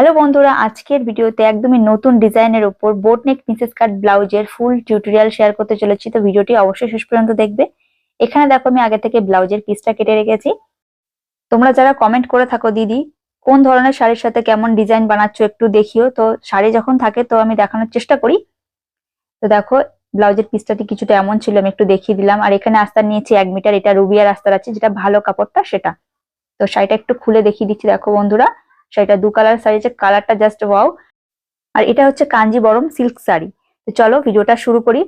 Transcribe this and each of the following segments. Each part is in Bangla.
হ্যালো বন্ধুরা, আজকের ভিডিওতে একদমই নতুন ডিজাইনের উপর বোট নেক প্রিন্সেস কাট ব্লাউজের ফুল টিউটোরিয়াল শেয়ার করতে চলেছি, তো ভিডিওটি অবশ্যই শেষ পর্যন্ত দেখবে। এখানে দেখো আমি আগে থেকে ব্লাউজের পিসটা কেটে রেখেছি। তোমরা যারা কমেন্ট করে থাকো দিদি, কোন ধরনের শাড়ির সাথে কেমন ডিজাইন বানাচ্ছ একটু দেখিও, তো শাড়ি যখন থাকে তো আমি দেখানোর চেষ্টা করি। তো দেখো, ব্লাউজের পিসটাটি কিছুটা এমন ছিল, আমি একটু দেখিয়ে দিলাম। আর এখানে আস্তার নিয়েছি এক মিটার এটা রুবিয়ার আস্তার আছে, যেটা ভালো কাপড়টা, সেটা। তো শাড়িটা একটু খুলে দেখিয়ে দিচ্ছি, দেখো বন্ধুরা। শাড়িটা দু কালার শাড়ি যে কালারটা জাস্ট ওয়াও আর এটা হচ্ছে কাঞ্জিবরম সিল্ক শাড়ি। তো চলো ভিডিওটা শুরু করি।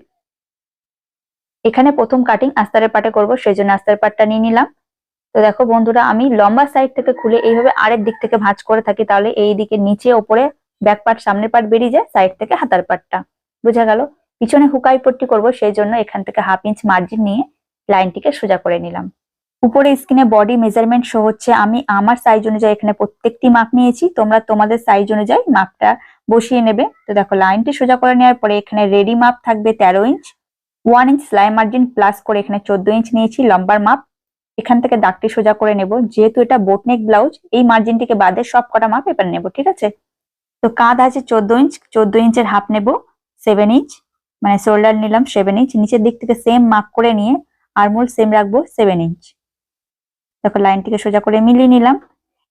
এখানে প্রথম কাটিং আস্তারের পাটে করব, সেই জন্য আস্তারের পাটটা নিয়ে নিলাম। তো দেখো বন্ধুরা, আমি লম্বা সাইড থেকে খুলে এইভাবে আরেক দিক থেকে ভাঁজ করে থাকি, তাহলে এই দিকে নিচে, ওপরে ব্যাক পার্ট সামনের পার্ট বেরিয়ে যায় সাইড থেকে হাতার পাটটা। বোঝা গেল? পিছনে হুকাই পট্টি করব, সেই জন্য এখান থেকে হাফ ইঞ্চ মার্জিন নিয়ে লাইনটিকে সোজা করে নিলাম। উপরে স্ক্রিনে বডি মেজারমেন্ট শো হচ্ছে। আমি আমার সাইজ অনুযায়ী এখানে প্রত্যেকটি মাপ নিয়েছি। তোমরা তোমাদের সাইজ অনুযায়ী মাপটা বসিয়ে নেবে। তো দেখো লাইনটি সোজা করে নেওয়ার পরে এখানে রেডি মাপ থাকবে তেরো ইঞ্চ ওয়ান ইঞ্চ সেলাই মার্জিন প্লাস করে এখানে চোদ্দ ইঞ্চ নিয়েছি লম্বার মাপ এখান থেকে দাগটি সোজা করে নেব। যেহেতু এটা বোটনেক ব্লাউজ এই মার্জিনটিকে বাদে সব কটা মাপ এবার নেব, ঠিক আছে? তো কাঁধ আছে চোদ্দ ইঞ্চ চোদ্দ ইঞ্চের হাফ নেব সেভেন ইঞ্চ মানে শোল্ডার নিলাম সেভেন ইঞ্চ নিচের দিক থেকে সেম মাপ করে নিয়ে আরমোল সেম রাখব সেভেন ইঞ্চ দেখো লাইনটিকে সোজা করে মিলিয়ে নিলাম।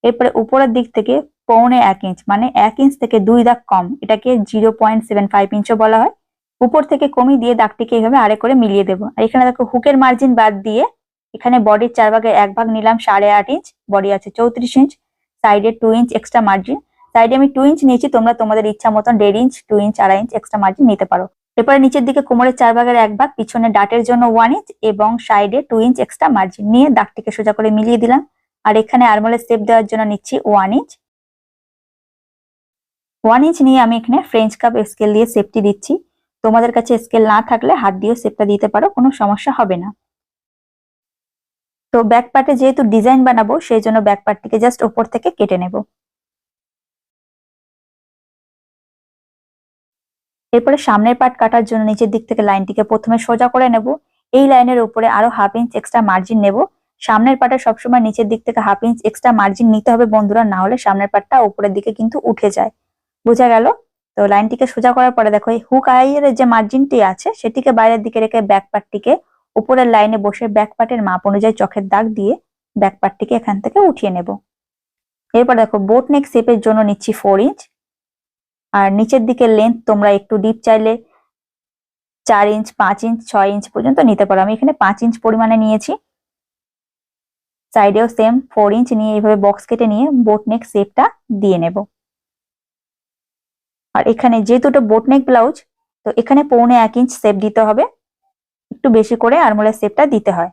এরপরে উপরের দিক থেকে পৌনে এক ইঞ্চ মানে এক ইঞ্চ থেকে দুই দাগ কম, এটাকে জিরো পয়েন্ট সেভেন ফাইভ ইঞ্চও বলা হয়। উপর থেকে কমিয়ে দিয়ে দাগটিকে এইভাবে আরে করে মিলিয়ে দেবো। আর এখানে দেখো হুকের মার্জিন বাদ দিয়ে এখানে বডির চার ভাগে এক ভাগ নিলাম, সাড়ে আট ইঞ্চ বডি আছে চৌত্রিশ ইঞ্চ সাইডে টু ইঞ্চ এক্সট্রা মার্জিন সাইডে আমি টু ইঞ্চ নিয়েছি, তোমরা তোমাদের ইচ্ছা মতন দেড় ইঞ্চ টু ইঞ্চ আড়াই ইঞ্চ এক্সট্রা মার্জিন নিতে পারো। এরপরে নিচের দিকে কোমরের চার ভাগের এক ভাগ, পিছনে ডাটের জন্য ওয়ান ইঞ্চ এবং সাইডে টু ইঞ্চ এক্সট্রা মার্জিন নিয়ে দাগটিকে সোজা করে মিলিয়ে দিলাম। আর এখানে আরমোলের সেপ দেওয়ার জন্য নিচ্ছি ওয়ান ইঞ্চ ওয়ান ইঞ্চ নিয়ে আমি এখানে ফ্রেঞ্চ কাপ স্কেল দিয়ে সেপটি দিচ্ছি। তোমাদের কাছে স্কেল না থাকলে হাত দিয়েও সেপটা দিতে পারো, কোনো সমস্যা হবে না। তো ব্যাক পার্টে যেহেতু ডিজাইন বানাবো, সেই জন্য ব্যাক পার্টটিকে জাস্ট ওপর থেকে কেটে নেব। এরপরে সামনের পাট কাটার জন্য নিচের দিক থেকে লাইনটিকে প্রথমে সোজা করে নেব। এই লাইনের উপরে আরও হাফ ইঞ্চ এক্সট্রা মার্জিন নেব। সামনের পার্টে সবসময় নিচের দিক থেকে হাফ ইঞ্চ এক্সট্রা মার্জিন নিতে হবে বন্ধুরা, না হলে সামনের পাটটা উপরের দিকে কিন্তু উঠে যায়। বোঝা গেল? তো লাইনটিকে সোজা করার পরে দেখো, এই হুক আইয়ের যে মার্জিনটি আছে, সেটিকে বাইরের দিকে রেখে ব্যাক পার্টটিকে উপরের লাইনে বসে ব্যাক পার্টের মাপ অনুযায়ী চোখের দাগ দিয়ে ব্যাক পার্টটিকে এখান থেকে উঠিয়ে নেব। এরপর দেখো বোট নেক শেপের জন্য নিচ্ছি ফোর ইঞ্চ আর নিচের দিকে লেন্থ তোমরা একটু ডিপ চাইলে চার ইঞ্চ পাঁচ ইঞ্চ ছয় ইঞ্চ পর্যন্ত নিতে পারো। আমি এখানে পাঁচ ইঞ্চ পরিমাণে নিয়েছি। সাইডেও সেম ফোর ইঞ্চ নিয়ে এইভাবে বক্স কেটে নিয়ে বোট নেক শেপটা দিয়ে নেব। আর এখানে যেহেতু এটা বোট নেক ব্লাউজ তো এখানে পৌনে এক ইঞ্চ শেপ দিতে হবে। একটু বেশি করে আরমোলের শেপটা দিতে হয়।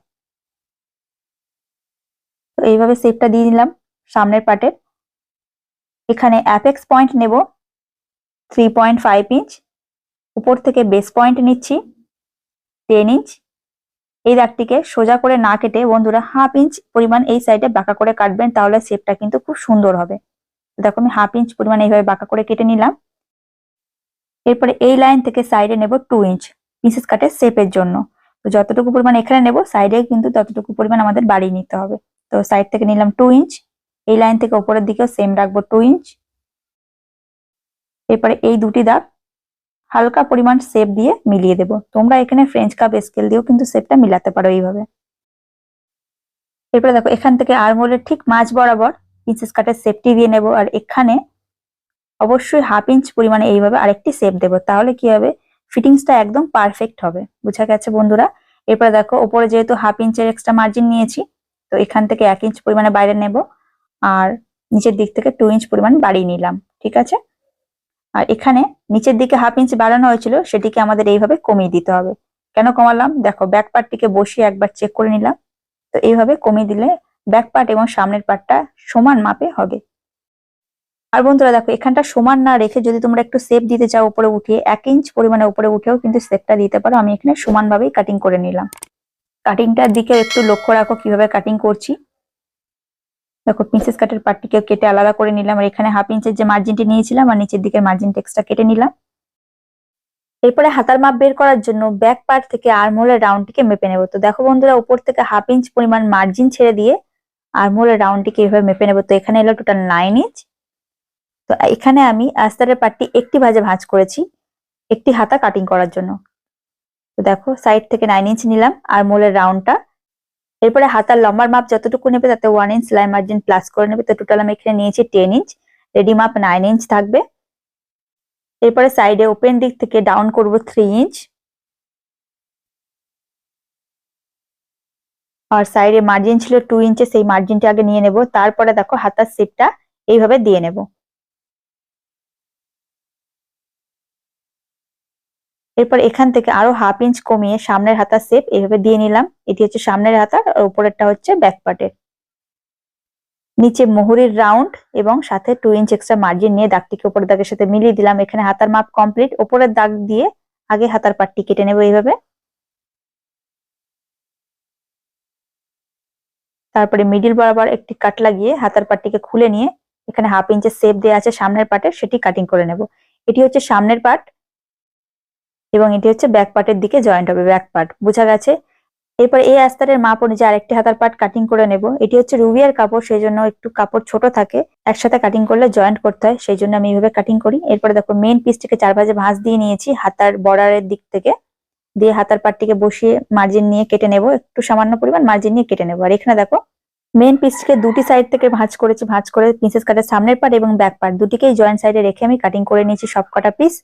তো এইভাবে শেপটা দিয়ে দিলাম সামনের পার্টের এখানে অ্যাপেক্স পয়েন্ট নেব। থ্রি পয়েন্ট ফাইভ ইঞ্চ উপর থেকে বেস পয়েন্ট নিচ্ছি টেন ইঞ্চ এই দাগটিকে সোজা করে না কেটে বন্ধুরা হাফ ইঞ্চ পরিমাণ এই সাইডে বাঁকা করে কাটবেন, তাহলে শেপটা কিন্তু খুব সুন্দর হবে। দেখো আমি হাফ ইঞ্চ পরিমাণ এইভাবে বাঁকা করে কেটে নিলাম। এরপরে এই লাইন থেকে সাইডে নেব টু ইঞ্চ পিসেস কাটের শেপের জন্য। তো যতটুকু পরিমাণ এখানে নেব সাইডে কিন্তু ততটুকু পরিমাণ আমাদের বাড়িয়ে নিতে হবে। তো সাইড থেকে নিলাম টু ইঞ্চ এই লাইন থেকে উপরের দিকেও সেম রাখব টু ইঞ্চ এরপরে এই দুটি দাগ হালকা পরিমাণ শেপ দিয়ে মিলিয়ে দেব। তোমরা এখানে ফ্রেঞ্চ কাপ স্কেল দিয়েও কিন্তু শেপটা মিলাতে পারো এইভাবে। এরপরে দেখো, এখান থেকে আরমোলের ঠিক মাঝ বরাবর প্রিন্সেস কাটের শেপটি দিয়ে নেব আর এখানে অবশ্যই হাফ ইঞ্চ পরিমাণে এইভাবে আরেকটি শেপ দেব। তাহলে কি হবে? ফিটিংসটা একদম পারফেক্ট হবে। বুঝা গেছে বন্ধুরা? এরপরে দেখো, ওপরে যেহেতু হাফ ইঞ্চের এক্সট্রা মার্জিন নিয়েছি, তো এখান থেকে এক ইঞ্চ পরিমাণে বাইরে নেব আর নিচের দিক থেকে টু ইঞ্চ পরিমাণ বাড়িয়ে নিলাম। ঠিক আছে? আর এখানে নিচের দিকে হাফ ইঞ্চ বাড়ানো হয়েছিল, সেটিকে আমাদের এইভাবে কমিয়ে দিতে হবে। কেন কমালাম? দেখো ব্যাক পার্টটিকে বসিয়ে একবার চেক করে নিলাম। তো এইভাবে কমিয়ে দিলে ব্যাক পার্ট এবং সামনের পার্টটা সমান মাপে হবে। আর বন্ধুরা দেখো, এখানটা সমান না রেখে যদি তোমরা একটু সেপ দিতে চাও উপরে উঠিয়ে, এক ইঞ্চ পরিমাণে উপরে উঠেও কিন্তু সেপটা দিতে পারো। আমি এখানে সমানভাবেই কাটিং করে নিলাম। কাটিংটার দিকে একটু লক্ষ্য রাখো কীভাবে কাটিং করছি। দেখো প্রিন্সেস কাটের পার্টটিকে কেটে আলাদা করে নিলাম। আর এখানে হাফ ইঞ্চের যে মার্জিনটি নিয়েছিলাম আর নিচের দিকের মার্জিন টেক্সটা কেটে নিলাম। এরপরে হাতার মাপ বের করার জন্য ব্যাক পার্ট থেকে আরমোলের রাউন্ডটিকে মেপে নেব। তো দেখো বন্ধুরা, উপর থেকে হাফ ইঞ্চ পরিমাণ মার্জিন ছেড়ে দিয়ে আরমোলের রাউন্ডটিকে এভাবে মেপে নেব। তো এখানে এলো টোটাল নাইন ইঞ্চ তো এখানে আমি আস্তারের পাটটি একটি ভাজে ভাঁজ করেছি একটি হাতা কাটিং করার জন্য। তো দেখো সাইড থেকে নাইন ইঞ্চ নিলাম আর মোলের রাউন্ডটা এরপরে হাতার লম্বার মাপ যতটুকু নেবে, তাতে ওয়ান ইঞ্চ সেলাই মার্জিন প্লাস করে নেবে। তো টোটাল আমি এখানে নিয়েছি টেন ইঞ্চ রেডি মাপ নাইন ইঞ্চ থাকবে। এরপরে সাইডে ওপেন দিক থেকে ডাউন করব থ্রি ইঞ্চ আর সাইডে মার্জিন ছিল টু ইঞ্চে সেই মার্জিনটা আগে নিয়ে নেব। তারপরে দেখো হাতার শেপটা এইভাবে দিয়ে নেব। এরপর এখান থেকে আরও হাফ ইঞ্চ কমিয়ে সামনের হাতার শেপ এইভাবে দিয়ে নিলাম। এটি হচ্ছে সামনের হাতার, আর উপরেরটা হচ্ছে ব্যাক পার্টের নিচে মোহরির রাউন্ড এবং সাথে টু ইঞ্চ এক্সট্রা মার্জিন নিয়ে দাগটিকে উপরের দাগের সাথে মিলিয়ে দিলাম। এখানে হাতার মাপ কমপ্লিট উপরের দাগ দিয়ে আগে হাতার পাটটি কেটে নেব এইভাবে। তারপরে মিডিল বরাবর একটি কাট লাগিয়ে হাতার পাটটিকে খুলে নিয়ে এখানে হাফ ইঞ্চের সেপ দেওয়া আছে সামনের পার্টের সেটি কাটিং করে নেব। এটি হচ্ছে সামনের পার্ট এবং এটি হচ্ছে ব্যাক পার্টের দিকে জয়েন্ট হবে ব্যাক পার্ট বোঝা গেছে? এরপর এই আস্তারের মাপ অনুযায়ী আরেকটি হাতার পার্ট কাটিং করে নেব। এটি হচ্ছে রুবিয়ার কাপড়, সেই জন্য একটু কাপড় ছোট থাকে। একসাথে কাটিং করলে জয়েন্ট করতে হয়, সেই জন্য আমি এইভাবে কাটিং করি। এরপরে দেখো মেন পিসটিকে চার ভাজে ভাঁজ দিয়ে নিয়েছি হাতার বর্ডারের দিক থেকে। দিয়ে হাতার পাটটিকে বসিয়ে মার্জিন নিয়ে কেটে নেব। একটু সামান্য পরিমাণ মার্জিন নিয়ে কেটে নেব। আর এখানে দেখো মেন পিসটিকে দুটি সাইড থেকে ভাঁজ করেছি, ভাঁজ করে পিসেস কাটার সামনের পার্ট এবং ব্যাক পার্ট দুটিকেই জয়েন্ট সাইডে রেখে আমি কাটিং করে নিয়েছি সব কটা পিস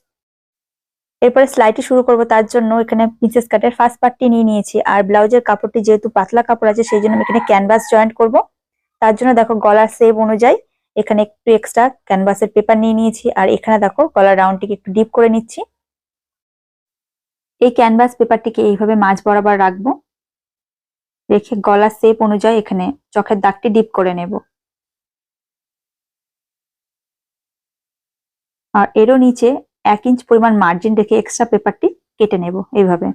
এরপরে সেলাইটি শুরু করব, তার জন্য এখানে প্রিন্সেস কাটের ফার্স্ট পার্টটি নিয়ে নিয়েছি। আর ব্লাউজের কাপড়টি যেহেতু পাতলা কাপড় আছে, সেই জন্য আমি এখানে ক্যানভাস জয়েন্ট করব। তার জন্য দেখো গলার সেভ অনুযায়ী এখানে একটু এক্সট্রা ক্যানভাসের পেপার নিয়ে নিয়েছি। আর এখানে দেখো গলার রাউন্ডটিকে একটু ডিপ করে নিচ্ছি। এই ক্যানভাস পেপারটিকে এইভাবে মাঝ বরাবর রাখব। রেখে গলার শেপ অনুযায়ী এখানে চোখের দাগটি ডিপ করে নেব। আর এরও নিচে এক ইঞ্চ পরিমাণ মার্জিন রেখে এক্সট্রা পেপারটি কেটে নেব এইভাবে।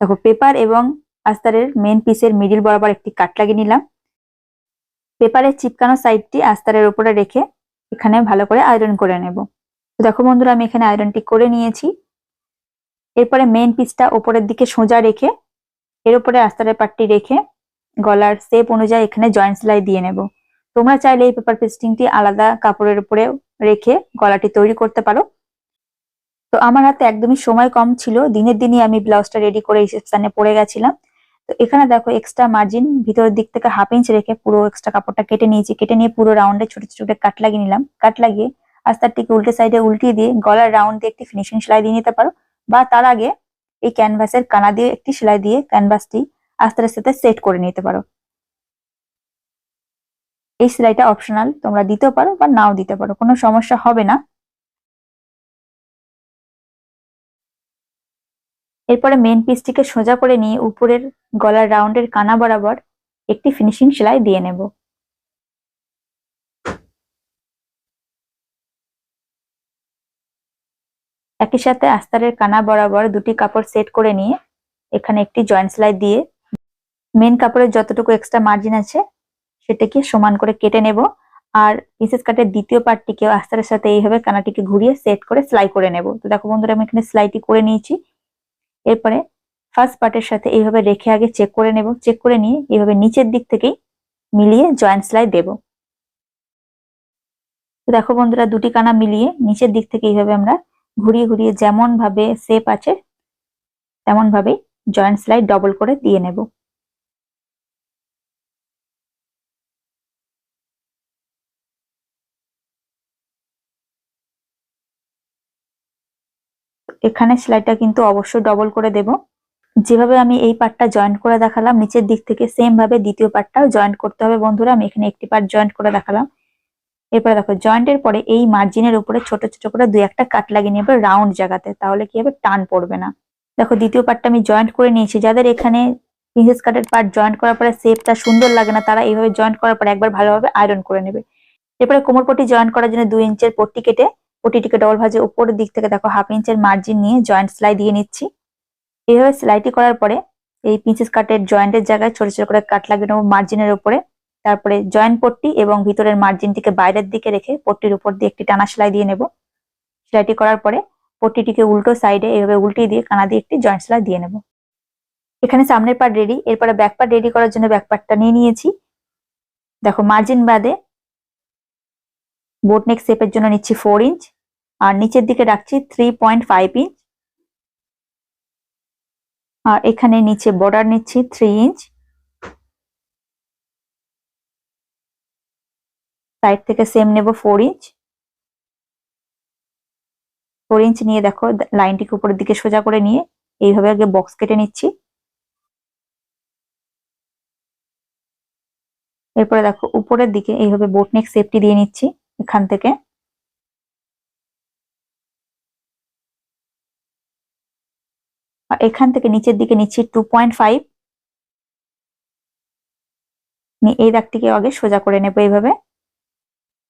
দেখো পেপার এবং আস্তারের মেন পিসের মিডিল বরাবর একটি কাট লাগিয়ে নিলাম। পেপারের চিপকানো সাইডটি আস্তারের উপরে রেখে এখানে ভালো করে আয়রন করে নেব। দেখো বন্ধুরা, আমি এখানে আয়রনটি করে নিয়েছি। এরপরে মেন পিসটা ওপরের দিকে সোজা রেখে, এর উপরে আস্তারের পাটটি রেখে গলার সেপ অনুযায়ী এখানে জয়েন্ট সেলাই দিয়ে নেব। তোমরা চাইলে এই পেপার পেস্টিংটি আলাদা কাপড়ের উপরে রেখে গলাটি তৈরি করতে পারো। তো আমার হাতে একদমই সময় কম ছিল। দিনের দিনই আমি ব্লাউজটা রেডি করে রিসেপশনে পরে গেছিলাম। তো এখানে দেখো এক্সট্রা মার্জিন ভিতরের দিক থেকে হাফ ইঞ্চ রেখে পুরো এক্সট্রা কাপড়টা কেটে নিয়েছি। কেটে নিয়ে পুরো রাউন্ডে ছোট ছোট কাট লাগিয়ে নিলাম। কাট লাগিয়ে আস্তারটিকে উল্টে সাইডে উল্টিয়ে দিয়ে গলার রাউন্ড দিয়ে একটি ফিনিশিং সেলাই দিয়ে নিতে পারো বা তার আগে এই ক্যানভাসের কানা দিয়ে একটি সেলাই দিয়ে ক্যানভাসটি আস্তে আস্তে সেট করে নিতে পারো। এই সেলাইটা অপশনাল তোমরা দিতেও পারো বা নাও দিতে পারো, কোনো সমস্যা হবে না। এরপরে মেন পিসটিকে সোজা করে নিয়ে উপরের গলার রাউন্ডের কানা বরাবর একটি ফিনিশিং সেলাই দিয়ে নেব। একই সাথে আস্তারের কানা বরাবর দুটি কাপড় সেট করে নিয়ে এখানে একটি জয়েন্ট সেলাই দিয়ে মেন কাপড়ের যতটুকু এক্সট্রা মার্জিন আছে সেটাকে সমান করে কেটে নেব আর পিসেস কাটের দ্বিতীয় পার্টটিকে আস্তারের সাথে এইভাবে কানাটিকে ঘুরিয়ে সেট করে সেলাই করে নেব। তো দেখো বন্ধুরা, আমি এখানে সেলাইটি করে নিয়েছি। এরপরে ফার্স্ট পার্টের সাথে এইভাবে রেখে আগে চেক করে নেব। চেক করে নিয়ে এইভাবে নিচের দিক থেকেই মিলিয়ে জয়েন্ট সেলাই দেব। দেখো বন্ধুরা, দুটি কানা মিলিয়ে নিচের দিক থেকে এইভাবে আমরা ঘুরিয়ে ঘুরিয়ে যেমন ভাবে শেপ আছে তেমন ভাবেই জয়েন্ট সেলাই ডবল করে দিয়ে নেব। এখানে সেলাইটা কিন্তু অবশ্যই ডবল করে দেব। যেভাবে আমি এই পার্টটা জয়েন্ট করে দেখালাম, নিচের দিক থেকে সেম ভাবে দ্বিতীয় পার্টটাও জয়েন্ট করতে হবে বন্ধুরা, আমি এখানে একটি পার্ট জয়েন্ট করে দেখালাম। এরপরে দেখো জয়েন্টের পরে এই মার্জিনের উপরে ছোট ছোট করে দুই একটা কাট লাগিয়ে নেবে রাউন্ড জায়গাতে, তাহলে কি হবে? টান পড়বে না। দেখো, দ্বিতীয় পার্টটা আমি জয়েন্ট করে নিয়েছি। যাদের এখানে প্রিন্সেস কাটের পার্ট জয়েন্ট করার পরে শেপটা সুন্দর লাগে না, তারা এইভাবে জয়েন্ট করার পরে একবার ভালোভাবে আয়রন করে নেবে। এরপরে কোমর পট্টি জয়েন্ট করার জন্য দুই ইঞ্চের পট্টি কেটে পটিটিকে ডবল ভাজে উপরের দিক থেকে দেখো হাফ ইঞ্চের মার্জিন নিয়ে জয়েন্ট সেলাই দিয়ে নিচ্ছি। এইভাবে সেলাইটি করার পরে এই পিঞ্চেস কাটের জয়েন্টের জায়গায় ছোট ছোট করে কাট লাগিয়ে নেব মার্জিনের উপরে। তারপরে জয়েন্ট পট্টি এবং ভিতরের মার্জিনটিকে বাইরের দিকে রেখে পট্টির উপর দিয়ে একটি টানা সেলাই দিয়ে নেব। সেলাইটি করার পরে পট্টিটিকে উল্টো সাইডে এইভাবে উল্টিয়ে দিয়ে কানা দিয়ে একটি জয়েন্ট সেলাই দিয়ে নেব। এখানে সামনের পার্ট রেডি এরপরে ব্যাক পার্ট রেডি করার জন্য ব্যাক পার্টটা নিয়ে নিয়েছি। দেখো মার্জিন বাদে বোট নেক শেপের জন্য নিচ্ছি ফোর ইঞ্চ আর নিচের দিকে রাখছি থ্রি পয়েন্ট ফাইভ ইঞ্চ আর এখানে নিচে বর্ডার নিচ্ছি থ্রি ইঞ্চ সাইড থেকে সেম নেব ফোর ইঞ্চ ফোর ইঞ্চ নিয়ে দেখো লাইনটিকে উপরের দিকে সোজা করে নিয়ে এইভাবে আগে বক্স কেটে নিচ্ছি। এরপরে দেখো উপরের দিকে এইভাবে বোটনেক সেফটি দিয়ে নিচ্ছি। এখান থেকে। এখান থেকে নিচের দিকে নিচ্ছি টু পয়েন্ট ফাইভ নিয়ে এই দাগটিকে আগে সোজা করে নেব এইভাবে।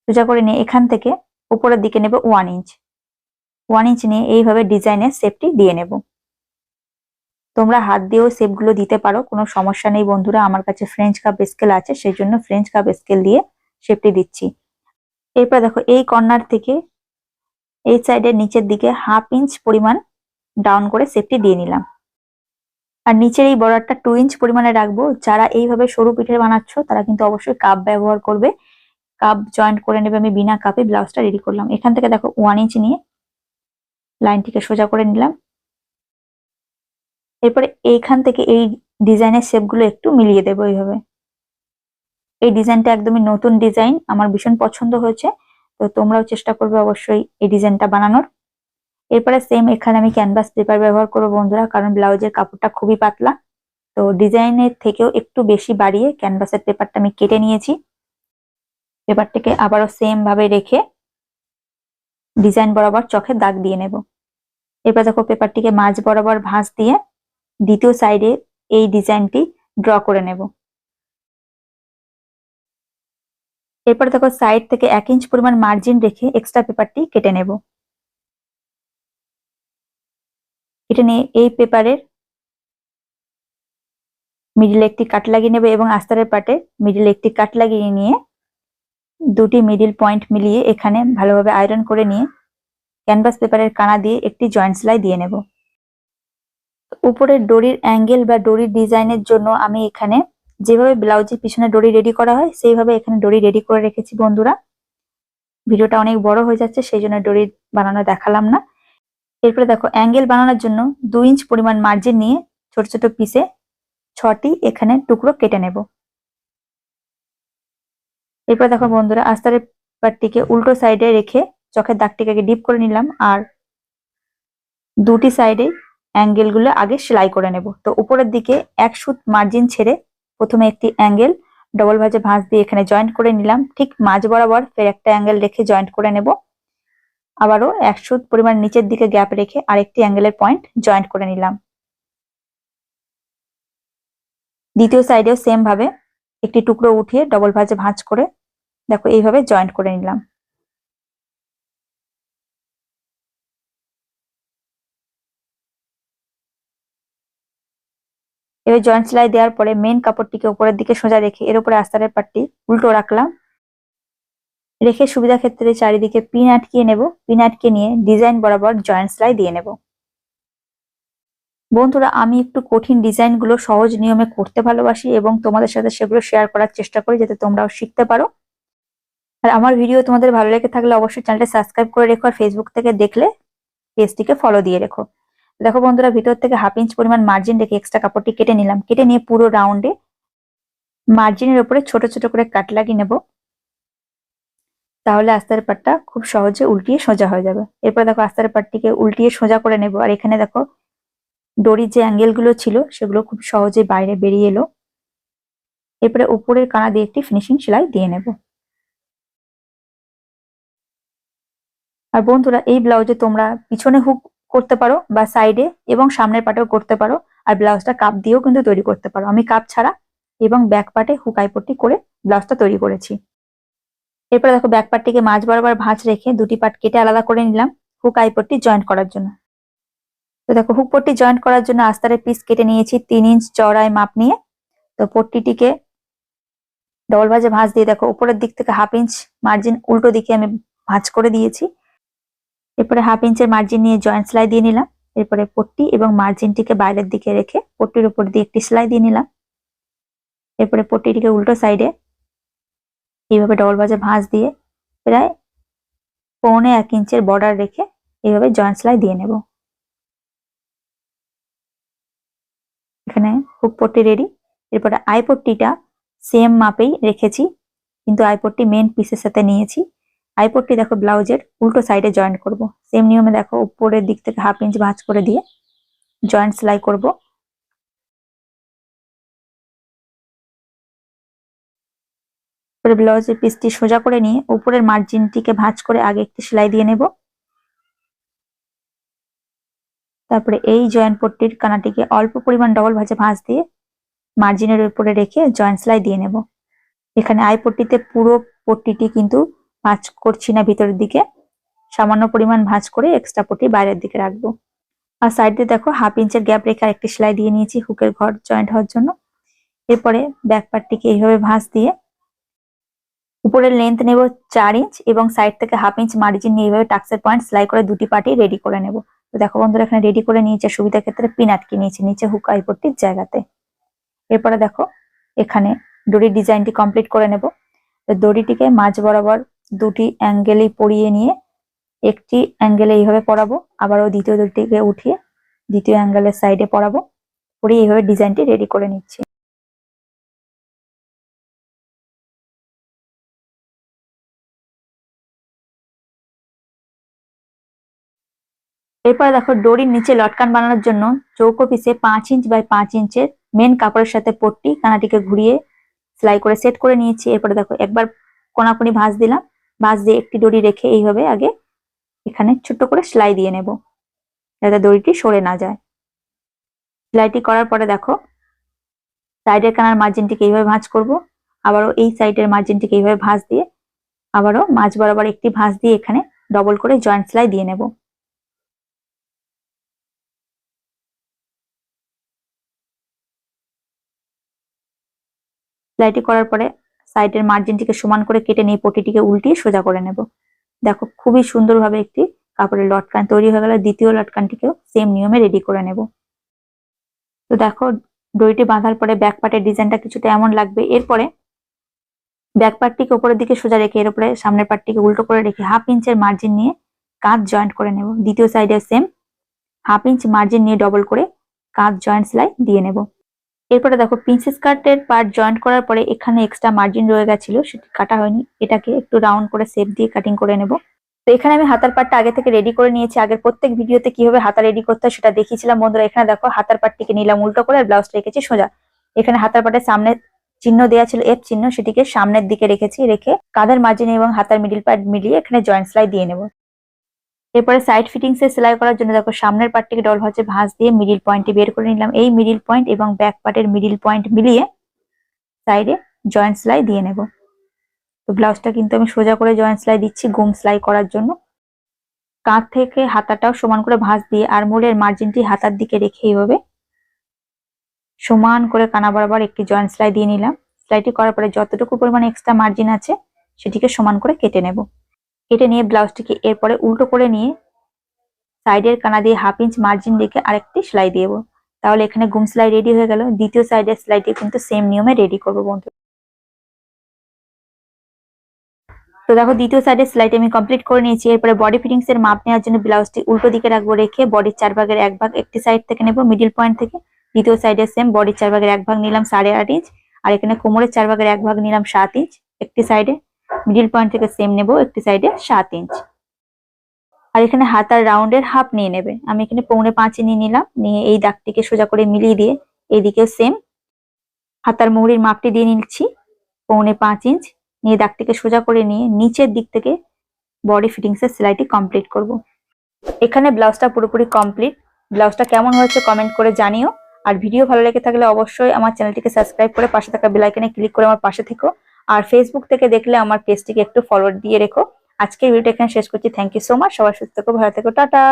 সোজা করে নিয়ে এখান থেকে উপরের দিকে নেব ওয়ান ইঞ্চ ওয়ান ইঞ্চ নিয়ে এইভাবে ডিজাইনের শেপটি দিয়ে নেব। তোমরা হাত দিয়েও শেপগুলো দিতে পারো, কোনো সমস্যা নেই বন্ধুরা। আমার কাছে ফ্রেঞ্চ কাপ স্কেল আছে, সেই জন্য ফ্রেঞ্চ কাপ স্কেল দিয়ে শেপটি দিচ্ছি। এরপর দেখো, এই কর্নার থেকে এই সাইডের নিচের দিকে হাফ ইঞ্চ পরিমাণ ডাউন করে শেপটি দিয়ে নিলাম। আর নিচের এই বর্ডারটা টু ইঞ্চ পরিমাণে রাখব। যারা এইভাবে সরু পিঠে বানাচ্ছ, তারা কিন্তু অবশ্যই কাপ ব্যবহার করবে। কাপ জয়েন্ট করে নেবে। আমি বিনা কাপে ব্লাউজটা রেডি করলাম। এখান থেকে দেখো ওয়ান ইঞ্চ নিয়ে লাইনটিকে সোজা করে নিলাম। এরপরে এইখান থেকে এই ডিজাইনের শেপগুলো একটু মিলিয়ে দেবো এইভাবে। এই ডিজাইনটা একদমই নতুন ডিজাইন, আমার ভীষণ পছন্দ হয়েছে। তো তোমরাও চেষ্টা করবে অবশ্যই এই ডিজাইনটা বানানোর। এরপরে সেম এখানে আমি ক্যানভাস পেপার ব্যবহার করব বন্ধুরা, কারণ ব্লাউজের কাপড়টা খুবই পাতলা। তো ডিজাইনের থেকেও একটু বেশি বাড়িয়ে ক্যানভাসের পেপারটা আমি কেটে নিয়েছি। পেপারটিকে আবারও সেম ভাবে রেখে ডিজাইন বরাবর চোখে দাগ দিয়ে নেব। এরপর দেখো পেপারটিকে মাঝ বরাবর ভাঁজ দিয়ে দ্বিতীয় সাইডে এই ডিজাইনটি ড্র করে নেব। এরপর দেখো সাইড থেকে এক ইঞ্চ পরিমাণ মার্জিন রেখে এক্সট্রা পেপারটি কেটে নেব। কেটে নিয়ে এই পেপারের মিডিলে একটি কাট লাগিয়ে নেবে এবং আস্তারের পাটে মিডিলে একটি কাট লাগিয়ে নিয়ে দুটি মিডিল পয়েন্ট মিলিয়ে এখানে ভালোভাবে আয়রন করে নিয়ে ক্যানভাস পেপারের কানা দিয়ে একটি জয়েন্ট সেলাই দিয়ে নেব। উপরের ডরির অ্যাঙ্গেল বা ডরির ডিজাইনের জন্য আমি এখানে যেভাবে ব্লাউজের পিছনে ডরি রেডি করা হয়, সেইভাবে এখানে ডরি রেডি করে রেখেছি বন্ধুরা। ভিডিওটা অনেক বড় হয়ে যাচ্ছে, সেই জন্য ডরি বানানো দেখালাম না। এরপরে দেখো অ্যাঙ্গেল বানানোর জন্য দু ইঞ্চ পরিমাণ মার্জিন নিয়ে ছোট ছোট পিসে ছটি এখানে টুকরো কেটে নেব। এরপর দেখো বন্ধুরা, আস্তারের পাটটিকে উল্টো সাইডে রেখে চোখের দাগটিকে ডিপ করে নিলাম আর দুটি সাইডে অ্যাঙ্গেলগুলো আগে সেলাই করে নেব। তো উপরের দিকে এক সুত মার্জিন ছেড়ে প্রথমে একটি অ্যাঙ্গেল ডবল ভাজে ভাঁজ দিয়ে এখানে জয়েন্ট করে নিলাম। ঠিক মাঝ বরাবর ফের একটা অ্যাঙ্গেল রেখে জয়েন্ট করে নেব। আবারও একশো পরিমাণ নিচের দিকে গ্যাপ রেখে আরেকটি অ্যাঙ্গেলের পয়েন্ট জয়েন্ট করে নিলাম। দ্বিতীয় সাইডেও সেম ভাবে একটি টুকরো উঠিয়ে ডবল ভাজে ভাঁজ করে, দেখো এইভাবে জয়েন্ট করে নিলাম। এবার জয়েন্ট সেলাই দেওয়ার পরে মেন কাপড়টিকে উপরের দিকে সোজা রেখে এর উপরে আস্তারের পাটটি উল্টো রাখলাম। রেখে সুবিধা ক্ষেত্রে চারিদিকে পিন আটকিয়ে নেব। পিন আটকে নিয়ে ডিজাইন বরাবর জয়েন্ট সেলাই দিয়ে নেব। বন্ধুরা, আমি একটু কঠিন ডিজাইনগুলো সহজ নিয়মে করতে ভালোবাসি এবং তোমাদের সাথে সেগুলো শেয়ার করার চেষ্টা করি যাতে তোমরাও শিখতে পারো। আর আমার ভিডিও তোমাদের ভালো লেগে থাকলে অবশ্যই চ্যানেলটা সাবস্ক্রাইব করে রেখো আর ফেসবুক থেকে দেখলে পেজটিকে ফলো দিয়ে রেখো। দেখো বন্ধুরা, ভিতর থেকে হাফ ইঞ্চ পরিমাণ মার্জিন রেখে এক্সট্রা কাপড়টি কেটে নিলাম। কেটে নিয়ে পুরো রাউন্ডে মার্জিনের উপরে ছোট ছোট করে কাট লাগিয়ে নেব। তাহলে আস্তার পাটটা খুব সহজে উল্টিয়ে সোজা হয়ে যাবে। এরপর দেখো আস্তার পাটটিকে উল্টিয়ে সোজা করে নেব। আর এখানে দেখো দড়ির যে অ্যাঙ্গেলগুলো ছিল, সেগুলো খুব সহজে বাইরে বেরিয়ে এলো। এরপরে উপরের কানা দিয়ে একটি ফিনিশিং সেলাই দিয়ে নেব। আর বন্ধুরা, এই ব্লাউজে তোমরা পিছনে হুক করতে পারো বা সাইডে এবং সামনের পাটেও করতে পারো। আর ব্লাউজটা কাপ দিয়েও কিন্তু তৈরি করতে পারো। আমি কাপ ছাড়া এবং ব্যাক পাটে হুকাই পট্টি করে ব্লাউজটা তৈরি করেছি। এরপরে দেখো ব্যাক পাটটিকে মাঝ বরাবর ভাঁজ রেখে দুটি পাট কেটে আলাদা করে নিলাম হুক আইপট্টি জয়েন্ট করার জন্য। তো দেখো হুক পট্টি জয়েন্ট করার জন্য আস্তারের পিস কেটে নিয়েছি তিন ইঞ্চ চড়ায় মাপ নিয়ে। তো পট্টিটিকে ডবল ভাজে ভাঁজ দিয়ে দেখো উপরের দিক থেকে হাফ ইঞ্চ মার্জিন উল্টো দিকে আমি ভাঁজ করে দিয়েছি। এরপরে হাফ ইঞ্চের মার্জিন নিয়ে জয়েন্ট সেলাই দিয়ে নিলাম। এরপরে পট্টি এবং মার্জিনটিকে বাইরের দিকে রেখে পট্টির উপর দিয়ে একটি সেলাই দিয়ে নিলাম। এরপরে পট্টিটিকে উল্টো সাইডে এইভাবে ডবল ভাজে ভাঁজ দিয়ে প্রায় পৌনে এক ইঞ্চের বর্ডার রেখে এইভাবে জয়েন্ট সেলাই দিয়ে নেব। এখানে হুক পট্টি রেডি এরপরে আই পট্টিটা সেম মাপেই রেখেছি, কিন্তু আই পট্টি মেন পিসের সাথে নিয়েছি। আই পট্টি দেখো ব্লাউজের, উল্টো সাইডে জয়েন্ট করব। সেম নিয়মে দেখো, উপরের দিক থেকে হাফ ইঞ্চ ভাঁজ করে দিয়ে জয়েন্ট সেলাই করব। ব্লাউজের পিসটি সোজা করে নিয়ে উপরের মার্জিনটিকে ভাঁজ করে আগে একটি সেলাই দিয়ে নেব। তারপরে এই জয়েন্ট পট্টির কানাটিকে অল্প পরিমাণ ডবল ভাঁজে ভাঁজ দিয়ে মার্জিনের উপরে রেখে জয়েন্ট সেলাই দিয়ে নেব। এখানে আই পট্টিতে পুরো পট্টিটি কিন্তু ভাঁজ করছি না ভিতরের দিকে। সামান্য পরিমাণ ভাঁজ করে এক্সট্রা পটি বাইরের দিকে রাখব। আর সাইড দেখো হাফ ইঞ্চের গ্যাপ রেখে একটি সেলাই দিয়ে নিয়েছি হুকের ঘর জয়েন্ট হওয়ার জন্য। এরপরে ব্যাক পার্টটিকে এইভাবে ভাঁজ দিয়ে উপরের লেন্থ নেব চার ইঞ্চ এবং সাইড থেকে হাফ ইঞ্চ মার্জিন নিয়ে এইভাবে টাক্সের পয়েন্ট সেলাই করে দুটি পার্টি রেডি করে নেব। তো দেখো বন্ধুরা, এখানে রেডি করে নিয়েছে সুবিধার ক্ষেত্রে পিন আটকে নিয়েছে নিচে হুক আইপট্টির জায়গাতে। এরপরে দেখো এখানে দড়ির ডিজাইনটি কমপ্লিট করে নেব। তো দড়িটিকে মাঝ বরাবর দুটি অ্যাঙ্গেলেই পরিয়ে নিয়ে একটি অ্যাঙ্গেলে এইভাবে পরাবো, আবারও দ্বিতীয় দুটিকে উঠিয়ে দ্বিতীয় অ্যাঙ্গেলের সাইডে পরাবো পরিয়ে এইভাবে ডিজাইনটি রেডি করে নিচ্ছি। এরপরে দেখো দড়ির নিচে লটকান বানানোর জন্য চৌকো পিসে পাঁচ ইঞ্চ বাই পাঁচ ইঞ্চের মেন কাপড়ের সাথে পট্টি, কানাটিকে ঘুরিয়ে সেলাই করে সেট করে নিয়েছি। এরপরে দেখো একবার কোনাকুনি ভাঁজ দিলাম। ভাঁজ দিয়ে একটি দড়ি রেখে এইভাবে আগে এখানে ছোট্ট করে সেলাই দিয়ে নেব, যাতে দড়িটি সরে না যায়। সেলাইটি করার পরে দেখো, সাইডের কানার মার্জিনটিকে এইভাবে ভাঁজ করব, আবারও এই সাইডের মার্জিনটিকে এইভাবে ভাঁজ দিয়ে আবারও মাঝ বরাবর একটি ভাঁজ দিয়ে এখানে ডবল করে জয়েন্ট সেলাই দিয়ে নেব। সেলাইটি করার পরে সাইডের মার্জিনটিকে সমান করে কেটে নিয়ে পটিটিকে উল্টিয়ে সোজা করে নেব। দেখো, খুবই সুন্দরভাবে একটি কাপড়ের লটকান তৈরি হয়ে গেলে। দ্বিতীয় লটকানটিকেও সেম নিয়মে রেডি করে নেব। তো দেখো, দড়িটি বাঁধার পরে ব্যাক পার্টের ডিজাইনটা কিছুটা এমন লাগবে। এরপরে ব্যাক পার্টটিকে উপরের দিকে সোজা রেখে এর উপরে সামনের পার্টটিকে উল্টো করে রেখে হাফ ইঞ্চের মার্জিন নিয়ে কাঁধ জয়েন্ট করে নেব। দ্বিতীয় সাইডে সেম হাফ ইঞ্চ মার্জিন নিয়ে ডবল করে কাঁধ জয়েন্ট সেলাই দিয়ে নেব। এরপরে দেখো প্রিন্সেস কাটের পার্ট জয়েন্ট করার পরে এখানে এক্সট্রা মার্জিন রয়ে গেছিল, সেটি কাটা হয়নি। এটাকে একটু রাউন্ড করে শেপ দিয়ে কাটিং করে নেব। তো এখানে আমি হাতার পাটটা আগে থেকে রেডি করে নিয়েছি। আগের প্রত্যেক ভিডিওতে কীভাবে হাতা রেডি করতে হয় সেটা দেখিয়েছিলাম। বন্ধুরা, এখানে দেখো, হাতার পাটটিকে নিলাম উল্টো করে আর ব্লাউজটা রেখেছি সোজা। এখানে হাতার পাটের সামনে চিহ্ন দেওয়া ছিল এফ চিহ্ন, সেটিকে সামনের দিকে রেখেছি, রেখে কাঁধের মার্জিন এবং হাতার মিডিল পার্ট মিলিয়ে এখানে জয়েন্ট সেলাই দিয়ে নেব। এরপরে সাইড ফিটিংস সেলাই করার জন্য দেখো সামনের পার্টটিকে ডল ভাঁজে ভাঁজ দিয়ে মিডিল পয়েন্টটি বের করে নিলাম। এই মিডিল পয়েন্ট এবং ব্যাক পার্টের মিডিল পয়েন্ট মিলিয়ে সাইডে জয়েন্ট সেলাই দিয়ে নেব। তো ব্লাউজটা কিন্তু আমি সোজা করে জয়েন্ট সেলাই দিচ্ছি গুম সেলাই করার জন্য। কাঁধ থেকে হাতাটাও সমান করে ভাঁজ দিয়ে আর মোলের মার্জিনটি হাতার দিকে রেখে এইভাবে সমান করে কানা বরাবর একটি জয়েন্ট সেলাই দিয়ে নিলাম। সেলাইটি করার পরে যতটুকু পরিমাণে এক্সট্রা মার্জিন আছে, সেটিকে সমান করে কেটে নেব। কেটে নিয়ে ব্লাউজটিকে এরপরে উল্টো করে নিয়ে সাইডের কানা দিয়ে হাফ ইঞ্চ মার্জিন রেখে আরেকটি সেলাই দিয়ে তাহলে এখানে গুম সেলাই রেডি হয়ে গেল। দ্বিতীয় সাইডের সেলাইটি কিন্তু সেম নিয়মে রেডি করব বন্ধু তো দেখো, দ্বিতীয় সাইডের সেলাইটি আমি কমপ্লিট করে নিয়েছি। এরপরে বডি ফিটিংস এর মাপ নেওয়ার জন্য ব্লাউজটি উল্টো দিকে রাখব রেখে বডির চার ভাগের এক ভাগ একটি সাইড থেকে নেব মিডিল পয়েন্ট থেকে। দ্বিতীয় সাইডে সেম বডির চার ভাগের এক ভাগ নিলাম সাড়ে আট ইঞ্চ। আর এখানে কোমরের চার ভাগের এক ভাগ নিলাম সাত ইঞ্চ একটি সাইডে মিডিল পয়েন্ট থেকে সেম নেব, একটি সাইডে সাত ইঞ্চ আর এখানে হাতার রাউন্ডের হাফ নিয়ে নেবে। আমি এখানে পৌনে পাঁচ নিয়ে নিলাম, নিয়ে এই দাগটিকে সোজা করে মিলিয়ে দিয়ে এইদিকেও সেম হাতার মুহুরির মাপটি দিয়ে নিচ্ছি, পৌনে পাঁচ ইঞ্চ নিয়ে দাগটিকে সোজা করে নিয়ে নিচের দিক থেকে বডি ফিটিংস এর সেলাইটি কমপ্লিট করব। এখানে ব্লাউজটা পুরোপুরি কমপ্লিট ব্লাউজটা কেমন হয়েছে কমেন্ট করে জানিও। আর ভিডিও ভালো লেগে থাকলে অবশ্যই আমার চ্যানেলটিকে সাবস্ক্রাইব করে পাশে থাকা বেলাইকনে ক্লিক করে আমার পাশে থেকো। আর ফেসবুক থেকে দেখলে আমার পেজটিকে একটু ফলো দিয়ে রেখো। আজকে ভিডিওটা এখানে শেষ করছি। থ্যাংক ইউ সো মাচ সবাই সুস্থ থেকো, ভালো থেকো। টাটা।